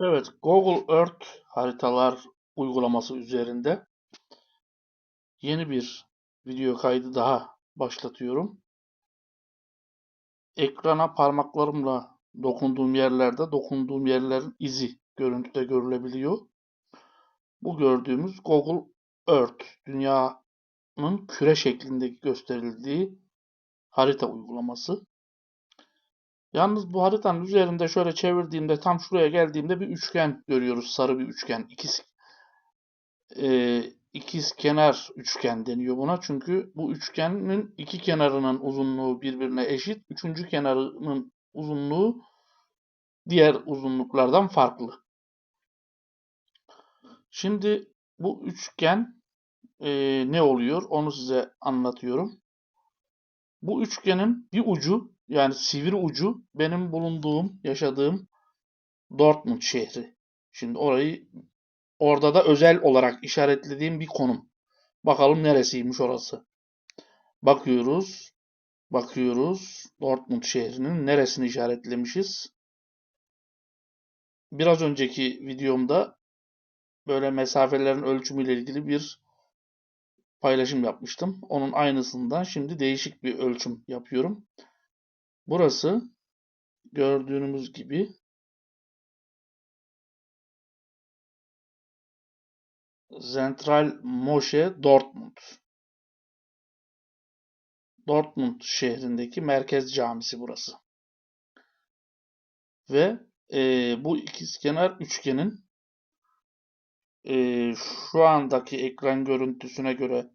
Evet, Google Earth haritalar uygulaması üzerinde yeni bir video kaydı daha başlatıyorum. Ekrana parmaklarımla dokunduğum yerlerde dokunduğum yerlerin izi görüntüde görülebiliyor. Bu gördüğümüz Google Earth, dünyanın küre şeklindeki gösterildiği harita uygulaması. Yalnız bu haritanın üzerinde şöyle çevirdiğimde tam şuraya geldiğimde bir üçgen görüyoruz. Sarı bir üçgen. İkiz, e, ikiz kenar üçgen deniyor buna. Çünkü bu üçgenin iki kenarının uzunluğu birbirine eşit. Üçüncü kenarının uzunluğu diğer uzunluklardan farklı. Şimdi bu üçgen e, ne oluyor onu size anlatıyorum. Bu üçgenin bir ucu yani sivri ucu benim bulunduğum, yaşadığım Dortmund şehri. Şimdi orayı orada da özel olarak işaretlediğim bir konum. Bakalım neresiymiş orası. Bakıyoruz. Bakıyoruz. Dortmund şehrinin neresini işaretlemişiz? Biraz önceki videomda böyle mesafelerin ölçümüyle ilgili bir paylaşım yapmıştım. Onun aynısından şimdi değişik bir ölçüm yapıyorum. Burası gördüğünüz gibi Zentral Moshe Dortmund. Dortmund şehrindeki merkez camisi burası. Ve e, bu ikizkenar üçgenin e, şu andaki ekran görüntüsüne göre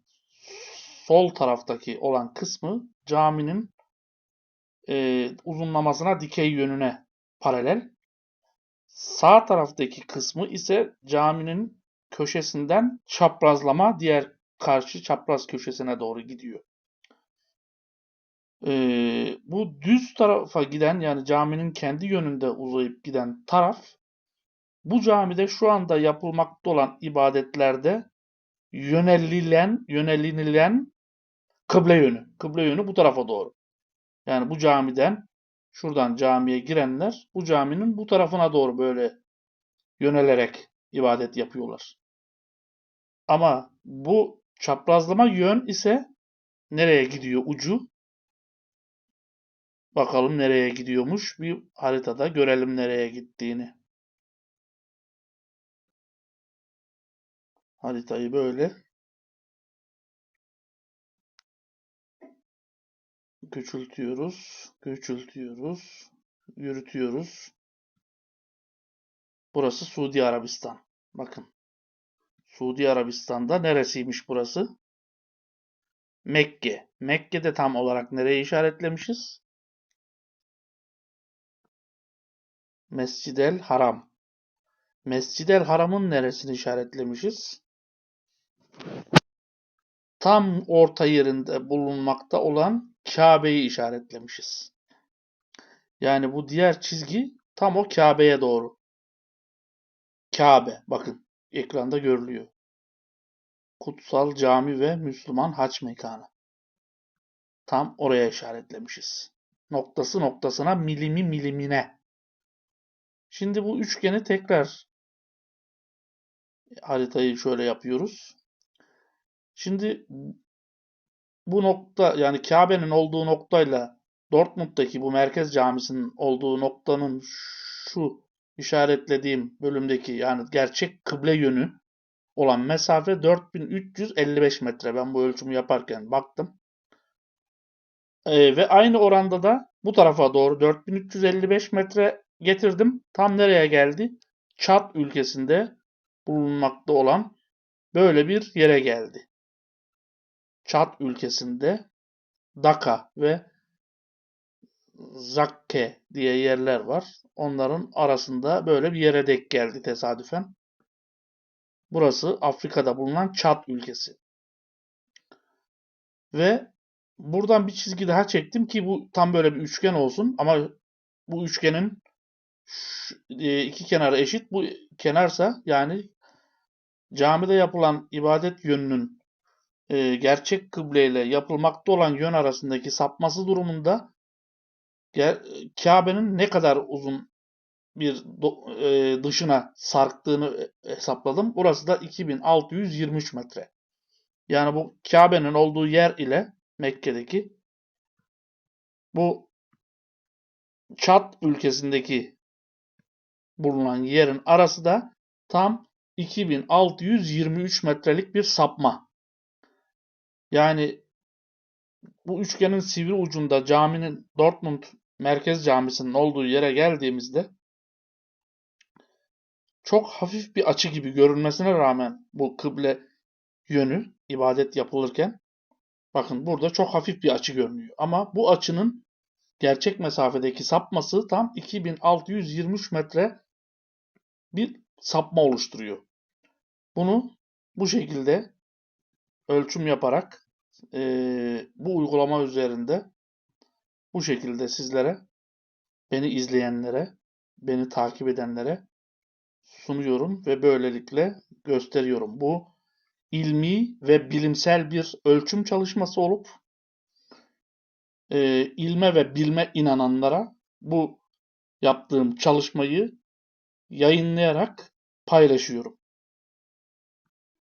sol taraftaki olan kısmı caminin e, uzunlamasına dikey yönüne paralel. Sağ taraftaki kısmı ise caminin köşesinden çaprazlama diğer karşı çapraz köşesine doğru gidiyor. Ee, bu düz tarafa giden yani caminin kendi yönünde uzayıp giden taraf bu camide şu anda yapılmakta olan ibadetlerde yönelilen yönelinilen kıble yönü. Kıble yönü bu tarafa doğru. Yani bu camiden şuradan camiye girenler bu caminin bu tarafına doğru böyle yönelerek ibadet yapıyorlar. Ama bu çaprazlama yön ise nereye gidiyor ucu? Bakalım nereye gidiyormuş. Bir haritada görelim nereye gittiğini. Haritayı böyle küçültüyoruz, küçültüyoruz, yürütüyoruz. Burası Suudi Arabistan. Bakın. Suudi Arabistan'da neresiymiş burası? Mekke. Mekke'de tam olarak nereye işaretlemişiz? Mescid-el Haram. Mescid-el Haram'ın neresini işaretlemişiz? Tam orta yerinde bulunmakta olan Kabe'yi işaretlemişiz. Yani bu diğer çizgi tam o Kabe'ye doğru. Kabe bakın ekranda görülüyor. Kutsal cami ve Müslüman haç mekanı. Tam oraya işaretlemişiz. Noktası noktasına, milimi milimine. Şimdi bu üçgeni tekrar haritayı şöyle yapıyoruz. Şimdi bu nokta yani Kabe'nin olduğu noktayla Dortmund'daki bu merkez camisinin olduğu noktanın şu işaretlediğim bölümdeki yani gerçek kıble yönü olan mesafe 4355 metre. Ben bu ölçümü yaparken baktım. Ee, ve aynı oranda da bu tarafa doğru 4355 metre getirdim. Tam nereye geldi? Çat ülkesinde bulunmakta olan böyle bir yere geldi. Çat ülkesinde Daka ve Zakke diye yerler var. Onların arasında böyle bir yere denk geldi tesadüfen. Burası Afrika'da bulunan Çat ülkesi. Ve buradan bir çizgi daha çektim ki bu tam böyle bir üçgen olsun ama bu üçgenin e, iki kenarı eşit. Bu kenarsa yani camide yapılan ibadet yönünün e, gerçek kıbleyle yapılmakta olan yön arasındaki sapması durumunda Kabe'nin ne kadar uzun bir do- e, dışına sarktığını hesapladım. Burası da 2623 metre. Yani bu Kabe'nin olduğu yer ile Mekke'deki bu Çat ülkesindeki bulunan yerin arası da tam 2623 metrelik bir sapma. Yani bu üçgenin sivri ucunda caminin Dortmund Merkez Camisi'nin olduğu yere geldiğimizde çok hafif bir açı gibi görünmesine rağmen bu kıble yönü ibadet yapılırken bakın burada çok hafif bir açı görünüyor. Ama bu açının gerçek mesafedeki sapması tam 2623 metre bir sapma oluşturuyor. Bunu bu şekilde ölçüm yaparak eee, bu uygulama üzerinde bu şekilde sizlere, beni izleyenlere, beni takip edenlere sunuyorum ve böylelikle gösteriyorum. Bu ilmi ve bilimsel bir ölçüm çalışması olup e, ilme ve bilme inananlara bu yaptığım çalışmayı yayınlayarak paylaşıyorum.